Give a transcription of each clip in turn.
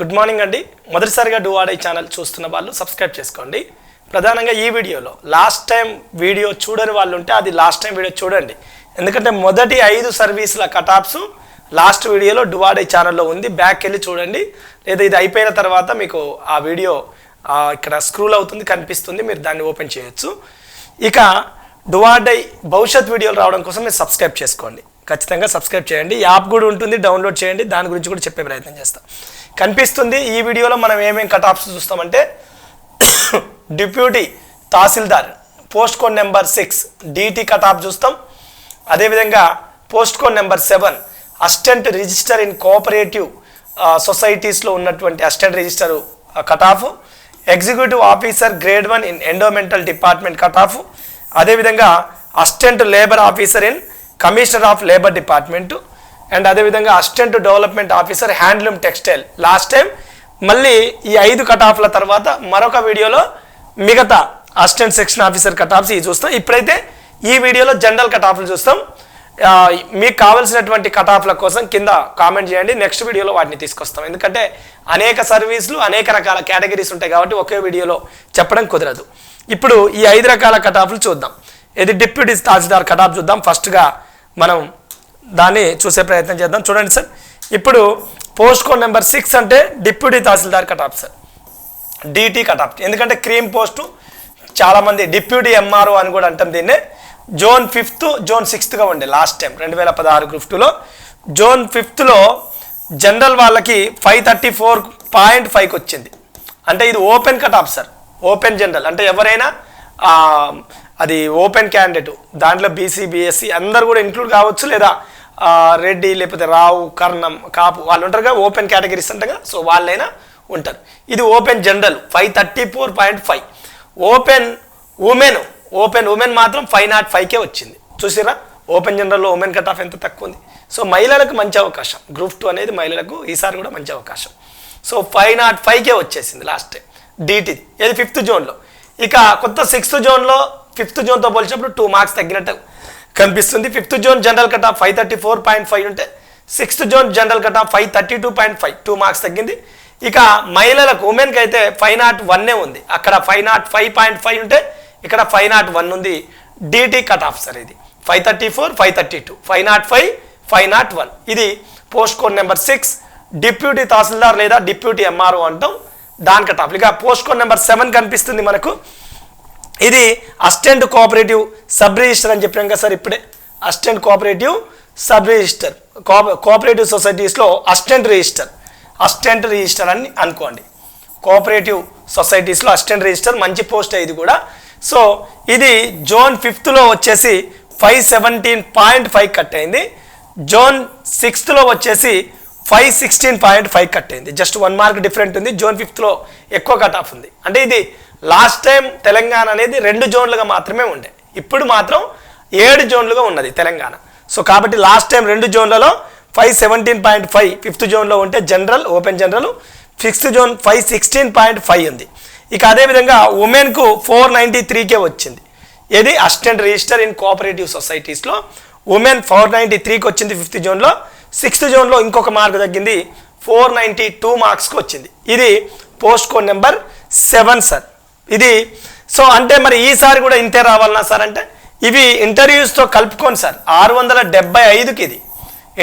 Good morning అండి. మొదటిసారిగా డూవాడై channel చూస్తున్న వాళ్ళు సబ్స్క్రైబ్ చేసుకోండి. ప్రధానంగా ఈ వీడియోలో లాస్ట్ టైం వీడియో చూడని వాళ్ళు ఉంటే అది లాస్ట్ టైం వీడియో చూడండి. ఎందుకంటే మొదటి ఐదు సర్వీసుల కటాప్స్ లాస్ట్ వీడియోలో డువాడే ఛానల్లో ఉంది. బ్యాక్ వెళ్ళి చూడండి. లేదా ఇది అయిపోయిన తర్వాత మీకు ఆ వీడియో ఇక్కడ స్క్రూల్ అవుతుంది కనిపిస్తుంది. మీరు దాన్ని ఓపెన్ చేయొచ్చు. ఇక డువాడై భవిష్యత్ వీడియోలు రావడం కోసం మీరు సబ్స్క్రైబ్ చేసుకోండి. ఖచ్చితంగా సబ్స్క్రైబ్ చేయండి. యాప్ కూడా ఉంటుంది డౌన్లోడ్ చేయండి. దాని గురించి కూడా చెప్పే ప్రయత్నం చేస్తాం. కనిపిస్తుంది ఈ వీడియోలో మనం ఏమేమి cut offs చూస్తామంటే deputy tahsildar post code number six DT cut off చూస్తాం. అదేవిధంగా post code number seven assistant register in cooperative సొసైటీస్లో ఉన్నటువంటి assistant register cut off executive officer grade one in endowmental department cut off అదేవిధంగా assistant labour officer in commissioner of labour department and అదేవిధంగా assistant development officer handloom textile last time మళ్ళీ ఈ ఐదు కటాఫ్ల తర్వాత మరొక వీడియోలో మిగతా అసిస్టెంట్ సెక్షన్ ఆఫీసర్ కటాఫ్స్ ఇవి చూస్తాం. ఇప్పుడైతే ఈ వీడియోలో జనరల్ కటాఫ్లు చూస్తాం. మీకు కావాల్సినటువంటి కటాఫ్ల కోసం కింద కామెంట్ చేయండి. నెక్స్ట్ వీడియోలో వాటిని తీసుకొస్తాం. ఎందుకంటే అనేక సర్వీసులు అనేక రకాల కేటగిరీస్ ఉంటాయి కాబట్టి ఒకే వీడియోలో చెప్పడం కుదరదు. ఇప్పుడు ఈ ఐదు రకాల కటాఫ్లు చూద్దాం. ఇది డిప్యూటీ తహసీల్దార్ కటాఫ్ చూద్దాం. ఫస్ట్గా మనం దాన్ని చూసే ప్రయత్నం చేద్దాం. చూడండి సార్ ఇప్పుడు పోస్ట్ కోడ్ నెంబర్ సిక్స్ అంటే deputy tahsildar cut off sir. DT cut off ఎందుకంటే క్రీమ్ పోస్టు చాలామంది డిప్యూటీ ఎంఆర్ఓ అని కూడా అంటాం దీన్నే. జోన్ ఫిఫ్త్ జోన్ సిక్స్త్గా ఉండే లాస్ట్ టైం రెండు వేల పదహారు గ్రూప్ టూలో జోన్ ఫిఫ్త్లో జనరల్ వాళ్ళకి ఫైవ్ థర్టీ ఫోర్ పాయింట్ ఫైవ్కి వచ్చింది. అంటే ఇది open cut off sir. Open general. అంటే ఎవరైనా అది ఓపెన్ క్యాండిడేట్ దాంట్లో బీసీ బీఎస్సీ అందరు కూడా ఇంక్లూడ్ కావచ్చు లేదా రెడ్డి లేకపోతే రావు కర్ణం కాపు వాళ్ళు ఉంటారు కదా ఓపెన్ కేటగిరీస్ అంటారు సో వాళ్ళైనా ఉంటారు. ఇది open general five thirty four point five open women open women మాత్రం ఫైవ్ నాట్ ఫైవ్కే వచ్చింది. చూసిరా ఓపెన్ జనరల్లో ఉమెన్ కట్ ఆఫ్ ఎంత తక్కువ ఉంది? సో మహిళలకు మంచి అవకాశం. గ్రూప్ టూ అనేది మహిళలకు ఈసారి కూడా మంచి అవకాశం. సో ఫైవ్ నాట్ ఫైవ్కే వచ్చేసింది లాస్ట్ టైం డీటీది ఇది ఫిఫ్త్ జోన్లో ఇక కొత్త సిక్స్త్ జోన్లో ఫిఫ్త్ జోన్తో పోల్చినప్పుడు టూ మార్క్స్ తగ్గినట్టు కనిపిస్తుంది. Fifth zone general cut off five thirty four point five ఉంటే sixth zone general cut off five thirty two point five two marks తగ్గింది. ఇక మహిళలకు ఉమెన్కి అయితే ఫైవ్ నాట్ వన్నే ఉంది. అక్కడ five nought five point five ఉంటే ఇక్కడ ఫైవ్ నాట్ వన్ ఉంది. డీటీ కట్ ఆఫ్ సార్ ఇది. Five thirty four five thirty two five nought five five nought one ఇది post code number six deputy tahsildar లేదా deputy MRO అంటాం. దాని cut off ఇక post code number seven కనిపిస్తుంది మనకు. ఇది అసిస్టెంట్ కోఆపరేటివ్ సబ్ రిజిస్టర్ అని చెప్పాం కదా సార్ ఇప్పుడే. Assistant cooperative sub register. Cooperative సొసైటీస్లో assistant register. Assistant register అని అనుకోండి. కోఆపరేటివ్ సొసైటీస్లో అసిస్టెంట్ రిజిస్టర్ మంచి పోస్ట్ ఇది కూడా. సో ఇది జోన్ ఫిఫ్త్లో వచ్చేసి five seventeen point five cut అయింది. జోన్ సిక్స్త్లో వచ్చేసి five sixteen point five cut అయింది. జస్ట్ వన్ మార్క్ డిఫరెంట్ ఉంది. జోన్ ఫిఫ్త్లో ఎక్కువ కట్ ఆఫ్ ఉంది. అంటే ఇది లాస్ట్ టైం తెలంగాణ అనేది రెండు జోన్లుగా మాత్రమే ఉండే. ఇప్పుడు మాత్రం ఏడు జోన్లుగా ఉన్నది తెలంగాణ. సో కాబట్టి లాస్ట్ టైం రెండు జోన్లలో five seventeen point five fifth జోన్లో ఉంటే general open general sixth zone five sixteen point five ఉంది. ఇక అదేవిధంగా ఉమెన్కు ఫోర్ నైంటీ త్రీకే వచ్చింది. ఇది అసిస్టెంట్ రిజిస్టర్ ఇన్ కోఆపరేటివ్ సొసైటీస్లో ఉమెన్ ఫోర్ నైంటీ త్రీకి వచ్చింది ఫిఫ్త్ జోన్లో. సిక్స్త్ జోన్లో ఇంకొక మార్క్ తగ్గింది ఫోర్ నైంటీ టూ మార్క్స్కి వచ్చింది. ఇది post code number seven sir ఇది సో అంటే మరి ఈసారి కూడా ఇంతే రావాలన్నా సార్ అంటే ఇవి ఇంటర్వ్యూస్తో కలుపుకోండి సార్. ఆరు వందల డెబ్బై ఐదుకి ఇది.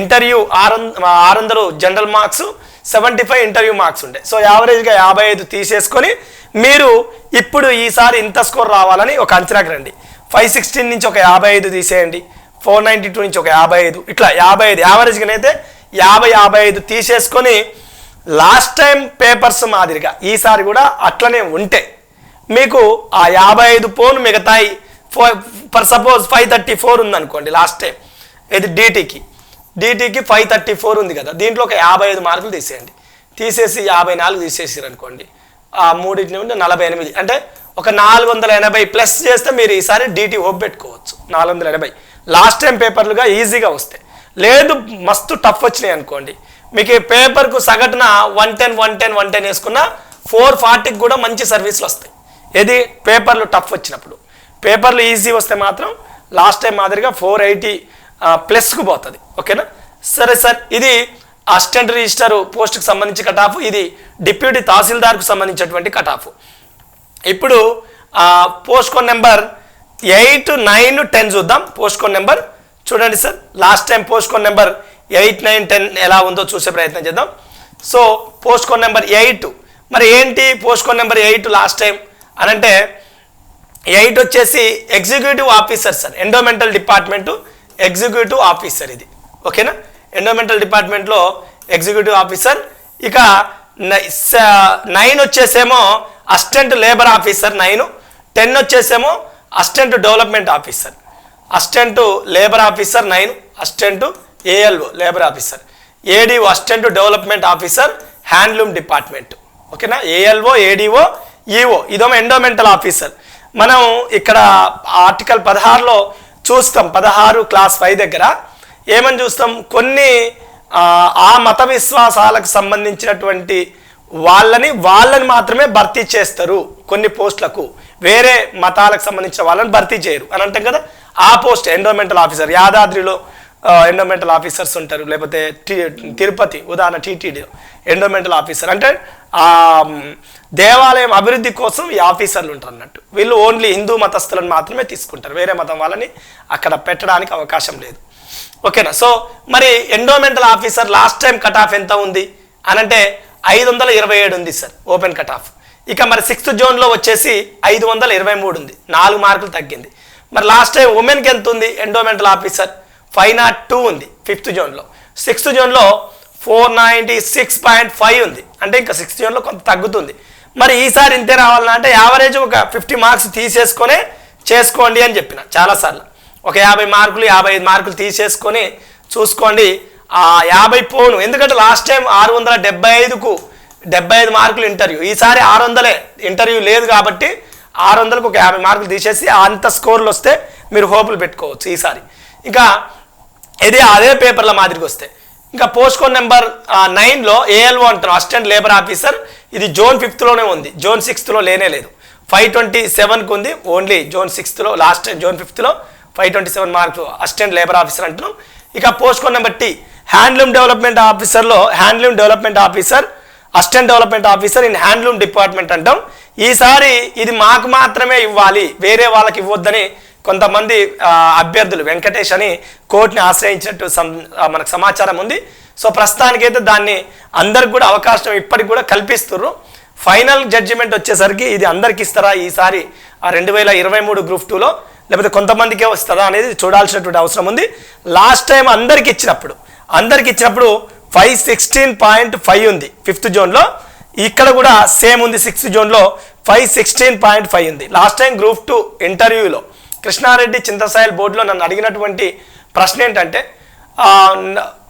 ఇంటర్వ్యూ ఆరు ఆరు వందలు general marks seventy five interview marks ఉండే. సో యావరేజ్గా యాభై ఐదు తీసేసుకొని మీరు ఇప్పుడు ఈసారి ఇంత స్కోర్ రావాలని ఒక అంచనాకి రండి. ఫైవ్ సిక్స్టీన్ నుంచి ఒక యాభై ఐదు తీసేయండి. ఫోర్ నైంటీ టూ నుంచి ఒక యాభై ఐదు ఇట్లా యాభై ఐదు. యావరేజ్గానైతే యాభై యాభై ఐదు తీసేసుకొని లాస్ట్ టైం పేపర్స్ మాదిరిగా ఈసారి కూడా అట్లనే ఉంటే మీకు ఆ యాభై ఐదు పోను మిగతాయి. Four for suppose five thirty four ఉందనుకోండి లాస్ట్ టైం. ఇది డీటీకి. డీటీకి ఫైవ్ థర్టీ ఫోర్ ఉంది కదా. దీంట్లో ఒక యాభై ఐదు మార్కులు తీసేయండి. తీసేసి యాభై నాలుగు తీసేసారు అనుకోండి ఆ మూడింటి నుండి నలభై ఎనిమిది. అంటే ఒక నాలుగు వందల ఎనభై ప్లస్ చేస్తే మీరు ఈసారి డీటీ హోప్ పెట్టుకోవచ్చు. నాలుగు వందల ఎనభై. లాస్ట్ టైం పేపర్లుగా ఈజీగా వస్తాయి. లేదు మస్తు టఫ్ వచ్చినాయి అనుకోండి. మీకు పేపర్కు సగటున one ten one ten one ten వేసుకున్న ఫోర్ ఫార్టీకి కూడా మంచి సర్వీసులు వస్తాయి. ఏది? పేపర్లు టఫ్ వచ్చినప్పుడు. పేపర్లు ఈజీ వస్తే మాత్రం లాస్ట్ టైం మాదిరిగా ఫోర్ ఎయిటీ ప్లస్కు పోతుంది. ఓకేనా? సరే సార్. ఇది అసిస్టెంట్ రిజిస్టర్ పోస్ట్కి సంబంధించి కట్ ఆఫ్ ఇది డిప్యూటీ తహసీల్దార్కు సంబంధించినటువంటి కట్ ఆఫ్ ఇప్పుడు post code number eight nine ten చూద్దాం. పోస్ట్ కోడ్ నెంబర్ చూడండి sir. Last time post code number eight nine ten ఎలా ఉందో చూసే ప్రయత్నం చేద్దాం. So post code number eight. మరి ఏంటి post code number eight last time? అనంటే ఎయిట్ వచ్చేసి executive officer sir endowmental department executive officer ఇది. ఓకేనా? ఎండోమెంటల్ డిపార్ట్మెంట్లో ఎగ్జిక్యూటివ్ ఆఫీసర్. ఇక నైన్ వచ్చేసేమో assistant labour officer nine. Ten వచ్చేసేమో assistant development officer. Assistant labour officer nine assistant ALO labour officer. ADO assistant development officer handloom department. ఓకేనా? ALO ADO EO ఇదేమో endowmental officer మనం ఇక్కడ article పదహారులో చూస్తాం పదహారు క్లాస్ ఫైవ్ దగ్గర. ఏమని చూస్తాం? కొన్ని ఆ, ఆ మత విశ్వాసాలకు సంబంధించినటువంటి వాళ్ళని వాళ్ళని మాత్రమే భర్తీ చేస్తారు కొన్ని పోస్టులకు. వేరే మతాలకు సంబంధించిన వాళ్ళని భర్తీ చేయరు. అని అంటాం కదా? ఆ పోస్ట్ ఎండోమెంటల్ ఆఫీసర్ యాదాద్రిలో ఎండోమెంటల్ ఆఫీసర్స్ ఉంటారు. లేకపోతే తిరుపతి ఉదాహరణ టీటీడీ ఎండోమెంటల్ ఆఫీసర్ అంటే దేవాలయం అభివృద్ధి కోసం ఈ ఆఫీసర్లు ఉంటారు అన్నట్టు వీళ్ళు ఓన్లీ హిందూ మతస్థులను మాత్రమే తీసుకుంటారు. వేరే మతం వాళ్ళని అక్కడ పెట్టడానికి అవకాశం లేదు. ఓకేనా? సో మరి endowmental officer last time cut off ఎంత ఉంది? అనంటే ఐదు వందల ఇరవై ఏడు ఉంది సార్ ఓపెన్ కట్ ఆఫ్ ఇక మరి సిక్స్త్ జోన్లో వచ్చేసి ఐదు వందల ఇరవై మూడు ఉంది. నాలుగు మార్కులు తగ్గింది. మరి లాస్ట్ టైం ఉమెన్కి ఎంత ఉంది? Endowmental officer five nought two ఉంది ఫిఫ్త్ జోన్లో. సిక్స్త్ జోన్లో four ninety six point five ఉంది. అంటే ఇంకా సిక్స్త్ జోన్లో కొంత తగ్గుతుంది. మరి ఈసారి ఇంతే రావాలన్నా అంటే యావరేజ్ ఒక ఫిఫ్టీ మార్క్స్ తీసేసుకొని చేసుకోండి అని చెప్పిన చాలాసార్లు. ఒక యాభై మార్కులు యాభై ఐదు మార్కులు తీసేసుకొని చూసుకోండి. ఆ యాభై పోను. ఎందుకంటే లాస్ట్ టైం ఆరు వందల డెబ్బై ఐదుకు డెబ్బై ఐదు మార్కులు ఇంటర్వ్యూ. ఈసారి ఆరు వందలే. ఇంటర్వ్యూ లేదు కాబట్టి ఆరు వందలకు ఒక యాభై మార్కులు తీసేసి అంత స్కోర్లు వస్తే మీరు హోపులు పెట్టుకోవచ్చు ఈసారి. ఇంకా ఇది అదే పేపర్ల మాదిరికి వస్తాయి. ఇంకా పోస్ట్ కోడ్ నెంబర్ నైన్లో ఏఎల్ఓ అంటారు అసిస్టెంట్ లేబర్ ఆఫీసర్. ఇది జోన్ ఫిఫ్త్లోనే ఉంది. జోన్ సిక్స్త్లో లేనే లేదు. ఫైవ్ ట్వంటీ సెవెన్కి ఉంది ఓన్లీ జోన్ సిక్స్త్లో last zone ఫిఫ్త్లో five twenty seven marks assistant labour officer అంటున్నాం. ఇక post code number T handloom development ఆఫీసర్లో handloom development officer assistant development officer in handloom department అంటాం. ఈసారి ఇది మాకు మాత్రమే ఇవ్వాలి వేరే వాళ్ళకి ఇవ్వద్దని కొంతమంది అభ్యర్థులు వెంకటేష్ అని కోర్టుని ఆశ్రయించినట్టు మనకు సమాచారం ఉంది. సో ప్రస్తుతానికైతే దాన్ని అందరికి కూడా అవకాశం ఇప్పటికి కూడా కల్పిస్తున్నారు ఫైనల్ జడ్జిమెంట్ వచ్చేసరికి ఇది అందరికి ఇస్తారా ఈసారి ఆ రెండు వేల ఇరవై మూడు గ్రూప్ టూలో? లేకపోతే కొంతమందికే వస్తుందా అనేది చూడాల్సినటువంటి అవసరం ఉంది. లాస్ట్ టైం అందరికి ఇచ్చినప్పుడు అందరికి ఇచ్చినప్పుడు ఫైవ్ సిక్స్టీన్ పాయింట్ ఫైవ్ ఉంది ఫిఫ్త్ జోన్లో. ఇక్కడ కూడా సేమ్ ఉంది సిక్స్త్ జోన్లో ఫైవ్ సిక్స్టీన్ పాయింట్ ఫైవ్ ఉంది. లాస్ట్ టైం గ్రూప్ టూ ఇంటర్వ్యూలో కృష్ణారెడ్డి చింతసాయల్ బోర్డులో నన్ను అడిగినటువంటి ప్రశ్న ఏంటంటే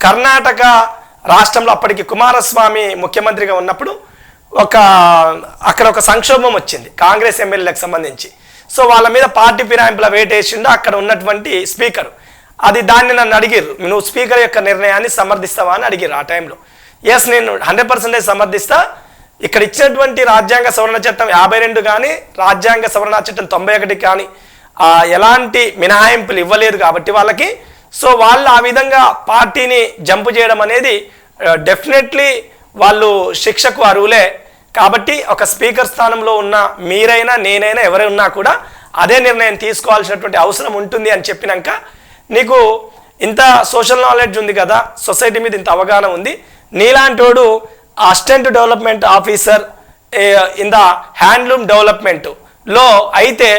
కర్ణాటక రాష్ట్రంలో అప్పటికి కుమారస్వామి ముఖ్యమంత్రిగా ఉన్నప్పుడు ఒక అక్కడ ఒక సంక్షోభం వచ్చింది కాంగ్రెస్ ఎమ్మెల్యేలకు సంబంధించి. సో వాళ్ళ మీద పార్టీ ఫిరాయింపుల వేటేసిండు అక్కడ ఉన్నటువంటి స్పీకర్. అది దాన్ని నన్ను అడిగిర్రు నువ్వు స్పీకర్ యొక్క నిర్ణయాన్ని సమర్థిస్తావా? అని అడిగిర్రు ఆ టైంలో. ఎస్ నేను హండ్రెడ్ పర్సెంటేజ్ సమర్థిస్తా. ఇక్కడ ఇచ్చినటువంటి రాజ్యాంగ సవరణ చట్టం యాభై రెండు కానీ రాజ్యాంగ సవరణ చట్టం తొంభై ఒకటి కానీ ఎలాంటి మినహాయింపులు ఇవ్వలేదు కాబట్టి వాళ్ళకి. సో వాళ్ళు ఆ విధంగా పార్టీని జంపు చేయడం అనేది డెఫినెట్లీ వాళ్ళు శిక్షకు అరువులే కాబట్టి ఒక స్పీకర్ స్థానంలో ఉన్న మీరైనా నేనైనా ఎవరైనా ఉన్నా కూడా అదే నిర్ణయం తీసుకోవాల్సినటువంటి అవసరం ఉంటుంది అని చెప్పినాక నీకు ఇంత సోషల్ నాలెడ్జ్ ఉంది కదా సొసైటీ మీద ఇంత అవగాహన ఉంది. నీలాంటోడు assistant development officer in the handloom డెవలప్మెంట్లో అయితే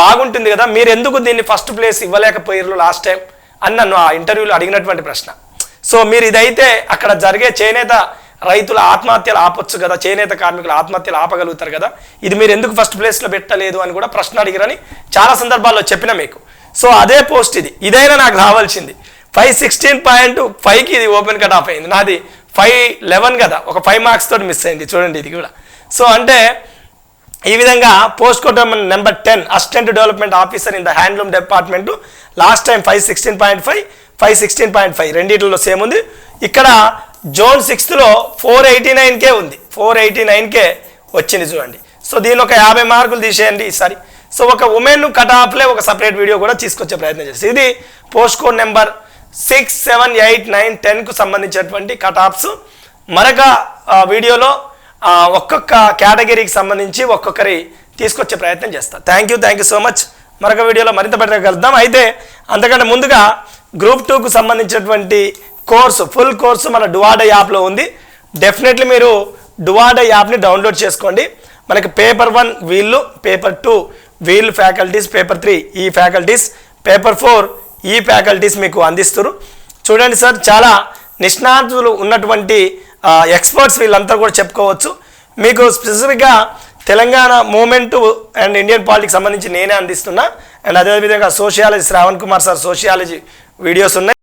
బాగుంటుంది కదా మీరు ఎందుకు దీన్ని ఫస్ట్ ప్లేస్ ఇవ్వలేకపోయారు లాస్ట్ టైం అని నన్ను ఆ ఇంటర్వ్యూలో అడిగినటువంటి ప్రశ్న. సో మీరు ఇదైతే అక్కడ జరిగే చేనేత రైతుల ఆత్మహత్యలు ఆపొచ్చు కదా చేనేత కార్మికుల ఆత్మహత్యలు ఆపగలుగుతారు కదా ఇది మీరు ఎందుకు ఫస్ట్ ప్లేస్లో పెట్టలేదు అని కూడా ప్రశ్న అడిగిరని చాలా సందర్భాల్లో చెప్పిన మీకు. సో అదే పోస్ట్ ఇది. ఇదైనా నాకు రావాల్సింది. ఫైవ్ సిక్స్టీన్ పాయింట్ ఫైవ్కి ఇది ఓపెన్ కట్ ఆఫ్ అయింది. నాది ఫైవ్ లెవెన్ కదా ఒక ఫైవ్ మార్క్స్ తోటి మిస్ అయింది. చూడండి ఇది కూడా. సో అంటే ఈ విధంగా post code number ten assistant development officer in the handloom department. Last time five sixteen point five five sixteen point five. రెండింటిలో సేమ్ ఉంది. ఇక్కడ జోన్ సిక్స్త్లో ఫోర్ ఎయిటీ నైన్కే ఉంది. ఫోర్ ఎయిటీ నైన్కే వచ్చింది చూడండి. సో దీని ఒక యాభై మార్కులు తీసేయండి ఈసారి. సో ఒక ఉమెన్ కట్ ఆఫ్లే ఒక సపరేట్ వీడియో కూడా తీసుకొచ్చే ప్రయత్నం చేసి. ఇది post code number six seven eight nine టెన్కు సంబంధించినటువంటి కట్ ఆఫ్స్. మరొక వీడియోలో ఒక్కొక్క కేటగిరీకి సంబంధించి ఒక్కొక్కరి తీసుకొచ్చే ప్రయత్నం చేస్తాను thank you thank you so much మరొక వీడియోలో మరింత బెటర్గా కలుద్దాం. అయితే అంతకంటే ముందుగా గ్రూప్ టూకు సంబంధించినటువంటి కోర్సు ఫుల్ కోర్సు మన డువాడే యాప్లో ఉంది. డెఫినెట్లీ మీరు డువాడే యాప్ని డౌన్లోడ్ చేసుకోండి. మనకి పేపర్ వన్ వీళ్ళు పేపర్ టూ వీళ్ళు ఫ్యాకల్టీస్ పేపర్ త్రీ ఈ ఫ్యాకల్టీస్ పేపర్ ఫోర్ ఈ ఫ్యాకల్టీస్ మీకు అందిస్తారు. చూడండి సార్ చాలా నిష్ణాతులు ఉన్నటువంటి ఎక్స్పర్ట్స్ వీళ్ళంతా కూడా చెప్పుకోవచ్చు. మీకు స్పెసిఫిక్గా Telangana movement and Indian politics సంబంధించి నేనే అందిస్తున్నా. అండ్ అదేవిధంగా sociology Shravan Kumar sir sociology videos ఉన్నాయి.